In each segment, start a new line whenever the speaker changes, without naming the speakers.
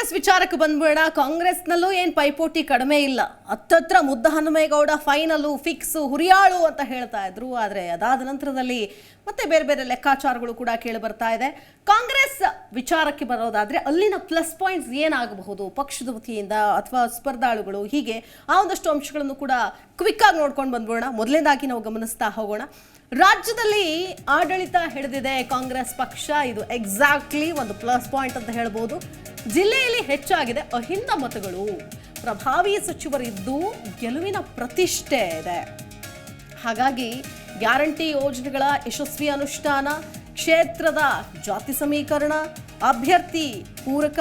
ಕಾಂಗ್ರೆಸ್ ವಿಚಾರಕ್ಕೆ ಬಂದ್ಬೇಡ. ಕಾಂಗ್ರೆಸ್ನಲ್ಲೂ ಏನು ಪೈಪೋಟಿ ಕಡಿಮೆ ಇಲ್ಲ. ಹತ್ತತ್ರ ಮುದ್ದ ಹನುಮೇಗೌಡ ಫೈನಲು ಫಿಕ್ಸ್ ಹುರಿಯಾಳು ಅಂತ ಹೇಳ್ತಾ ಇದ್ರು. ಆದ್ರೆ ಅದಾದ ನಂತರದಲ್ಲಿ ಮತ್ತೆ ಬೇರೆ ಬೇರೆ ಲೆಕ್ಕಾಚಾರಗಳು ಕೂಡ ಕೇಳಿ ಬರ್ತಾ ಇದೆ. ಕಾಂಗ್ರೆಸ್ ವಿಚಾರಕ್ಕೆ ಬರೋದಾದ್ರೆ ಅಲ್ಲಿನ ಪ್ಲಸ್ ಪಾಯಿಂಟ್ಸ್ ಏನಾಗಬಹುದು? ಪಕ್ಷದ ವತಿಯಿಂದ ಅಥವಾ ಸ್ಪರ್ಧಾಳುಗಳು ಹೀಗೆ ಆ ಒಂದಷ್ಟು ಅಂಶಗಳನ್ನು ಕೂಡ ಕ್ವಿಕ್ ಆಗಿ ನೋಡ್ಕೊಂಡು ಬಂದ್ಬಿಡೋಣ. ಮೊದಲನೇದಾಗಿ ನಾವು ಗಮನಿಸ್ತಾ ಹೋಗೋಣ. ರಾಜ್ಯದಲ್ಲಿ ಆಡಳಿತ ಹಿಡಿದಿದೆ. ಕಾಂಗ್ರೆಸ್ ಪಕ್ಷ ಇದು ಎಕ್ಸಾಕ್ಟ್ಲಿ ಒಂದು ಪ್ಲಸ್ ಪಾಯಿಂಟ್ ಅಂತ ಹೇಳ್ಬೋದು. ಜಿಲ್ಲೆಯಲ್ಲಿ ಹೆಚ್ಚಾಗಿದೆ ಅಹಿಂದ ಮತಗಳು. ಪ್ರಭಾವಿ ಸಚಿವರಿದ್ದು ಗೆಲುವಿನ ಪ್ರತಿಷ್ಠೆ ಇದೆ. ಹಾಗಾಗಿ ಗ್ಯಾರಂಟಿ ಯೋಜನೆಗಳ ಯಶಸ್ವಿ ಅನುಷ್ಠಾನ, ಕ್ಷೇತ್ರದ ಜಾತಿ ಸಮೀಕರಣ, ಅಭ್ಯರ್ಥಿ ಪೂರಕ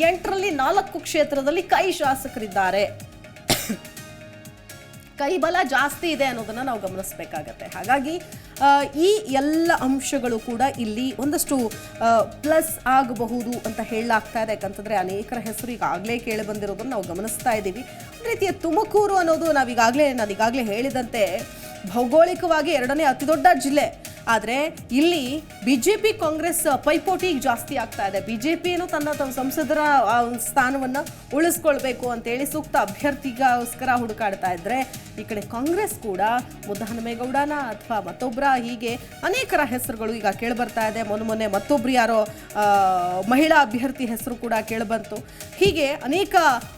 ಎಂಟರಲ್ಲಿ ನಾಲ್ಕು ಕ್ಷೇತ್ರದಲ್ಲಿ ಕೈ ಶಾಸಕರಿದ್ದಾರೆ. ಕೈಬಲ ಜಾಸ್ತಿ ಇದೆ ಅನ್ನೋದನ್ನ ನಾವು ಗಮನಿಸಬೇಕಾಗತ್ತೆ. ಹಾಗಾಗಿ ಈ ಎಲ್ಲ ಅಂಶಗಳು ಕೂಡ ಇಲ್ಲಿ ಒಂದಷ್ಟು ಪ್ಲಸ್ ಆಗಬಹುದು ಅಂತ ಹೇಳಲಾಗ್ತಾ ಇದೆ. ಯಾಕಂತಂದ್ರೆ ಅನೇಕರ ಹೆಸರು ಈಗಾಗಲೇ ಕೇಳಿ ಬಂದಿರೋದನ್ನ ನಾವು ಗಮನಿಸ್ತಾ ಇದ್ದೀವಿ. ಒಂದು ರೀತಿಯ ತುಮಕೂರು ಅನ್ನೋದು ನಾವೀಗಾಗಲೇ ನಾನು ಈಗಾಗಲೇ ಹೇಳಿದಂತೆ, ಭೌಗೋಳಿಕವಾಗಿ ಎರಡನೇ ಅತಿ ದೊಡ್ಡ ಜಿಲ್ಲೆ. ಆದರೆ ಇಲ್ಲಿ ಬಿಜೆಪಿ ಕಾಂಗ್ರೆಸ್ ಪೈಪೋಟಿ ಜಾಸ್ತಿ ಆಗ್ತಾ ಇದೆ. ಬಿಜೆಪಿ ಏನು ತನ್ನ ತಮ್ಮ ಸಂಸದರ ಸ್ಥಾನವನ್ನು ಉಳಿಸ್ಕೊಳ್ಬೇಕು ಅಂತೇಳಿ ಸೂಕ್ತ ಅಭ್ಯರ್ಥಿಗೋಸ್ಕರ ಹುಡುಕಾಡ್ತಾ ಇದ್ರೆ ಈ ಕಡೆ ಕಾಂಗ್ರೆಸ್ ಕೂಡ ಮುದ್ದಹನುಮೇಗೌಡನ ಅಥವಾ ಮತ್ತೊಬ್ಬರ ಹೀಗೆ ಅನೇಕರ ಹೆಸರುಗಳು ಈಗ ಕೇಳಿಬರ್ತಾ ಇದೆ. ಮೊನ್ನೆ ಮೊನ್ನೆ ಮತ್ತೊಬ್ಬರು ಯಾರೋ ಮಹಿಳಾ ಅಭ್ಯರ್ಥಿ ಹೆಸರು ಕೂಡ ಕೇಳಿಬಂತು. ಹೀಗೆ ಅನೇಕ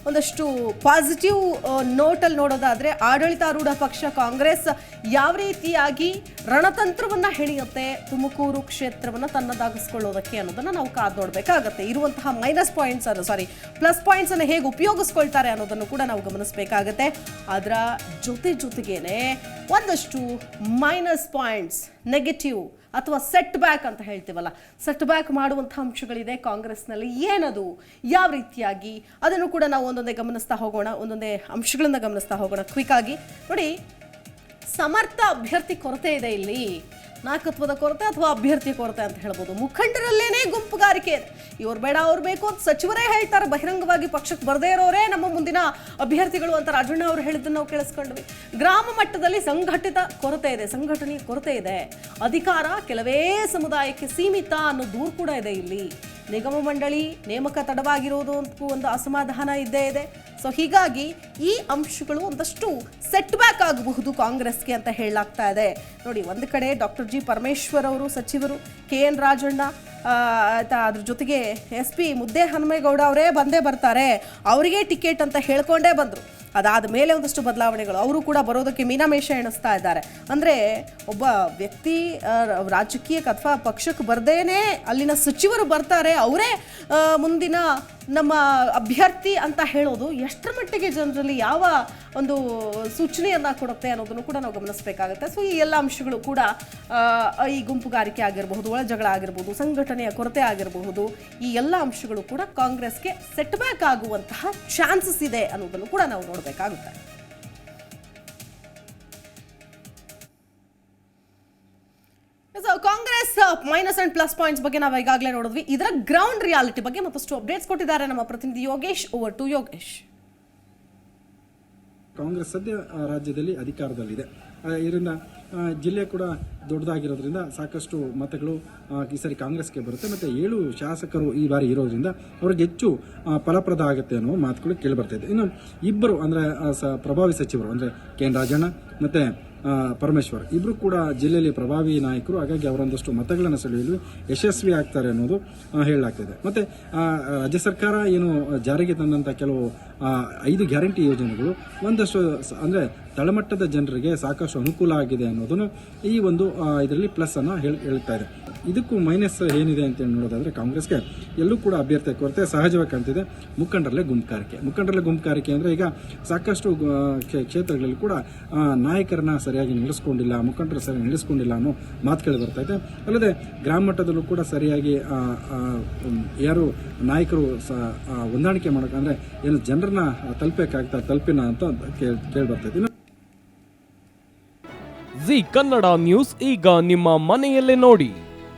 ಒಂದಷ್ಟು ಪಾಸಿಟಿವ್ ನೋಟಲ್ಲಿ ನೋಡೋದಾದರೆ ಆಡಳಿತಾರೂಢ ಪಕ್ಷ ಕಾಂಗ್ರೆಸ್ ಯಾವ ರೀತಿಯಾಗಿ ರಣತಂತ್ರವನ್ನ ಹೆಣಿಯುತ್ತೆ ತುಮಕೂರು ಕ್ಷೇತ್ರವನ್ನು ತನ್ನದಾಗಿಸ್ಕೊಳ್ಳೋದಕ್ಕೆ ಅನ್ನೋದನ್ನು ನಾವು ಕಾದ್ ನೋಡ್ಬೇಕಾಗತ್ತೆ. ಇರುವಂತಹ ಮೈನಸ್ ಪಾಯಿಂಟ್ಸ್ ಅನ್ನು ಸಾರಿ ಪ್ಲಸ್ ಪಾಯಿಂಟ್ಸ್ ಅನ್ನು ಹೇಗೆ ಉಪಯೋಗಿಸ್ಕೊಳ್ತಾರೆ ಅನ್ನೋದನ್ನು ಕೂಡ ನಾವು ಗಮನಿಸಬೇಕಾಗತ್ತೆ. ಅದರ ಜೊತೆ ಜೊತೆಗೇನೆ ಒಂದಷ್ಟು ಮೈನಸ್ ಪಾಯಿಂಟ್ಸ್ ನೆಗೆಟಿವ್ ಅಥವಾ ಸೆಟ್ ಬ್ಯಾಕ್ ಅಂತ ಹೇಳ್ತೀವಲ್ಲ ಸೆಟ್ ಬ್ಯಾಕ್ ಮಾಡುವಂಥ ಅಂಶಗಳಿದೆ ಕಾಂಗ್ರೆಸ್ನಲ್ಲಿ. ಏನದು? ಯಾವ ರೀತಿಯಾಗಿ? ಅದನ್ನು ಕೂಡ ನಾವು ಒಂದೊಂದೇ ಗಮನಿಸ್ತಾ ಹೋಗೋಣ, ಒಂದೊಂದೇ ಅಂಶಗಳನ್ನು ಗಮನಿಸ್ತಾ ಹೋಗೋಣ. ಕ್ವಿಕ್ ಆಗಿ. ನೋಡಿ, ಸಮರ್ಥ ಅಭ್ಯರ್ಥಿ ಕೊರತೆ ಇದೆ ಇಲ್ಲಿ. ನಾಯಕತ್ವದ ಕೊರತೆ ಅಥವಾ ಅಭ್ಯರ್ಥಿ ಕೊರತೆ ಅಂತ ಹೇಳ್ಬೋದು. ಮುಖಂಡರಲ್ಲೇನೇ ಗುಂಪುಗಾರಿಕೆ ಇವ್ರು ಬೇಡ, ಅವ್ರು ಬೇಕು ಅಂತ ಸಚಿವರೇ ಹೇಳ್ತಾರೆ. ಬಹಿರಂಗವಾಗಿ ಪಕ್ಷಕ್ಕೆ ಬರದೇ ಇರೋರೇ ನಮ್ಮ ಮುಂದಿನ ಅಭ್ಯರ್ಥಿಗಳು ಅಂತ ರಾಜಣ್ಣ ಅವರು ಹೇಳಿದ್ದನ್ನು ನಾವು ಕೇಳಿಸ್ಕೊಂಡ್ವಿ. ಗ್ರಾಮ ಮಟ್ಟದಲ್ಲಿ ಸಂಘಟಿತ ಕೊರತೆ ಇದೆ, ಸಂಘಟನೆಯ ಕೊರತೆ ಇದೆ. ಅಧಿಕಾರ ಕೆಲವೇ ಸಮುದಾಯಕ್ಕೆ ಸೀಮಿತ ಅನ್ನೋ ದೂರು ಕೂಡ ಇದೆ ಇಲ್ಲಿ. ನಿಗಮ ಮಂಡಳಿ ನೇಮಕ ತಡವಾಗಿರೋದು ಒಂದು ಅಸಮಾಧಾನ ಇದ್ದೇ ಇದೆ. ಸೊ ಹೀಗಾಗಿ ಈ ಅಂಶಗಳು ಒಂದಷ್ಟು ಸೆಟ್ ಬ್ಯಾಕ್ ಆಗಬಹುದು ಕಾಂಗ್ರೆಸ್ಗೆ ಅಂತ ಹೇಳಲಾಗ್ತಾ ಇದೆ. ನೋಡಿ, ಒಂದು ಕಡೆ ಡಾಕ್ಟರ್ ಜಿ ಪರಮೇಶ್ವರ್ ಅವರು ಸಚಿವರು ಕೆ ಎನ್ ರಾಜಣ್ಣ ಆಯ್ತಾ, ಅದ್ರ ಜೊತೆಗೆ ಎಸ್ ಪಿ ಮುದ್ದೆ ಹನುಮೇಗೌಡ ಅವರೇ ಬಂದೇ ಬರ್ತಾರೆ. ಅವರಿಗೆ ಟಿಕೆಟ್ ಅಂತ ಹೇಳ್ಕೊಂಡೇ ಬಂದರು. ಅದಾದ ಮೇಲೆ ಒಂದಷ್ಟು ಬದಲಾವಣೆಗಳು. ಅವರು ಕೂಡ ಬರೋದಕ್ಕೆ ಮೀನಾಮೇಷ ಎಣಿಸ್ತಾ ಇದ್ದಾರೆ. ಅಂದರೆ ಒಬ್ಬ ವ್ಯಕ್ತಿ ರಾಜಕೀಯಕ್ಕೆ ಅಥವಾ ಪಕ್ಷಕ್ಕೆ ಬರ್ದೇನೆ ಅಲ್ಲಿನ ಸಚಿವರು ಬರ್ತಾರೆ, ಅವರೇ ಮುಂದಿನ ನಮ್ಮ ಅಭ್ಯರ್ಥಿ ಅಂತ ಹೇಳೋದು ಎಷ್ಟರ ಮಟ್ಟಿಗೆ ಜನರಲ್ಲಿ ಯಾವ ಒಂದು ಸೂಚನೆಯನ್ನು ಕೊಡುತ್ತೆ ಅನ್ನೋದನ್ನು ಕೂಡ ನಾವು ಗಮನಿಸಬೇಕಾಗುತ್ತೆ. ಸೊ ಈ ಎಲ್ಲ ಅಂಶಗಳು ಕೂಡ ಈ ಗುಂಪುಗಾರಿಕೆ ಆಗಿರಬಹುದು ಒಳ ಜಗಳ ಆಗಿರಬಹುದು, ಸಂಘಟನೆಯ ಕೊರತೆ ಆಗಿರಬಹುದು, ಈ ಎಲ್ಲ ಅಂಶಗಳು ಕೂಡ ಕಾಂಗ್ರೆಸ್ಗೆ ಸೆಟ್ ಬ್ಯಾಕ್ ಆಗುವಂತಹ ಚಾನ್ಸಸ್ ಇದೆ ಅನ್ನೋದನ್ನು ಕೂಡ ನಾವು ನೋಡಬೇಕಾಗುತ್ತೆ. So Congress minus and plus points ಬಗ್ಗೆ ನಾವು ಈಗಾಗಲೇ ನೋಡಿದ್ವಿ. ಇದರ ಗ್ರೌಂಡ್ ರಿಯಾಲಿಟಿ ಬಗ್ಗೆ ಮತ್ತಷ್ಟು ಅಪ್ಡೇಟ್ಸ್ ಕೊಟ್ಟಿದ್ದಾರೆ ನಮ್ಮ ಪ್ರತಿನಿಧಿ ಯೋಗೇಶ್ ಓವರ್ ಟು ಯೋಗೇಶ್.
ಕಾಂಗ್ರೆಸ್ ಸದ್ಯ ರಾಜ್ಯದಲ್ಲಿ ಅಧಿಕಾರದಲ್ಲಿದೆ. ಇದರಿಂದ ಜಿಲ್ಲೆ ಕೂಡ ದೊಡ್ಡದಾಗಿರೋದ್ರಿಂದ ಸಾಕಷ್ಟು ಮತಗಳು ಈ ಸರಿ ಕಾಂಗ್ರೆಸ್ಗೆ ಬರುತ್ತೆ. ಮತ್ತು ಏಳು ಶಾಸಕರು ಈ ಬಾರಿ ಇರೋದ್ರಿಂದ ಅವ್ರಿಗೆ ಹೆಚ್ಚು ಫಲಪ್ರದ ಆಗುತ್ತೆ ಅನ್ನೋ ಮಾತುಗಳು ಕೇಳಿಬರ್ತಾ ಇದೆ. ಇನ್ನು ಇಬ್ಬರು ಅಂದರೆ ಸ, ಪ್ರಭಾವಿ ಸಚಿವರು, ಅಂದರೆ ಕೆ ಎನ್ ರಾಜಣ್ಣ, ಮತ್ತು ಪರಮೇಶ್ವರ್. ಇಬ್ಬರು ಕೂಡ ಜಿಲ್ಲೆಯಲ್ಲಿ ಪ್ರಭಾವಿ ನಾಯಕರು, ಹಾಗಾಗಿ ಅವರೊಂದಷ್ಟು ಮತಗಳನ್ನು ಸೆಳೆಯಲು ಯಶಸ್ವಿ ಆಗ್ತಾರೆ ಅನ್ನೋದು ಹೇಳಲಾಗ್ತಿದೆ. ಮತ್ತು ರಾಜ್ಯ ಸರ್ಕಾರ ಏನು ಜಾರಿಗೆ ತಂದಂಥ ಕೆಲವು ಐದು ಗ್ಯಾರಂಟಿ ಯೋಜನೆಗಳು, ಒಂದಷ್ಟು ಅಂದ್ರೆ ತಳಮಟ್ಟದ ಜನರಿಗೆ ಸಾಕಷ್ಟು ಅನುಕೂಲ ಆಗಿದೆ ಅನ್ನೋದನ್ನು ಈ ಒಂದು ಇದರಲ್ಲಿ ಪ್ಲಸ್ ಅನ್ನು ಹೇಳ್ತಾ ಇದೆ. ಇದಕ್ಕೂ ಮೈನಸ್ ಏನಿದೆ ಅಂತ ನೋಡೋದಾದರೆ ಕಾಂಗ್ರೆಸ್ಗೆ ಎಲ್ಲೂ ಕೂಡ ಅಭ್ಯರ್ಥಿ ಕೊರತೆ ಸಹಜವಾಗಿ ಕಾಣ್ತಿದೆ. ಮುಖಂಡರಲ್ಲೇ ಗುಂಪುಗಾರಿಕೆ. ಮುಖಂಡರಲ್ಲೇ ಗುಂಪುಗಾರಿಕೆ ಅಂದರೆ ಈಗ ಸಾಕಷ್ಟು ಕ್ಷೇತ್ರಗಳಲ್ಲಿ ಕೂಡ ನಾಯಕರನ್ನ ಸರಿಯಾಗಿ ನಿಲ್ಲಿಸ್ಕೊಂಡಿಲ್ಲ ಮುಖಂಡರು ಸರಿಯಾಗಿ ನಿಲ್ಲಿಸ್ಕೊಂಡಿಲ್ಲ ಅನ್ನೋ ಮಾತು ಕೇಳಿ ಬರ್ತಾ ಇದೆ. ಅಲ್ಲದೆ ಗ್ರಾಮ ಮಟ್ಟದಲ್ಲೂ ಕೂಡ ಸರಿಯಾಗಿ ಯಾರು ನಾಯಕರು ಸ ಆ, ಹೊಂದಾಣಿಕೆ ಮಾಡಬೇಕಂದ್ರೆ ಏನು ಜನರನ್ನ ತಲುಪಬೇಕಾಗ್ತಾ ತಲುಪಿನ ಅಂತ ಕೇಳಿ ಕೇಳಿ
ಜಿ ಕನ್ನಡ ನ್ಯೂಸ್ ಈಗ ನಿಮ್ಮ ಮನೆಯಲ್ಲೇ ನೋಡಿ.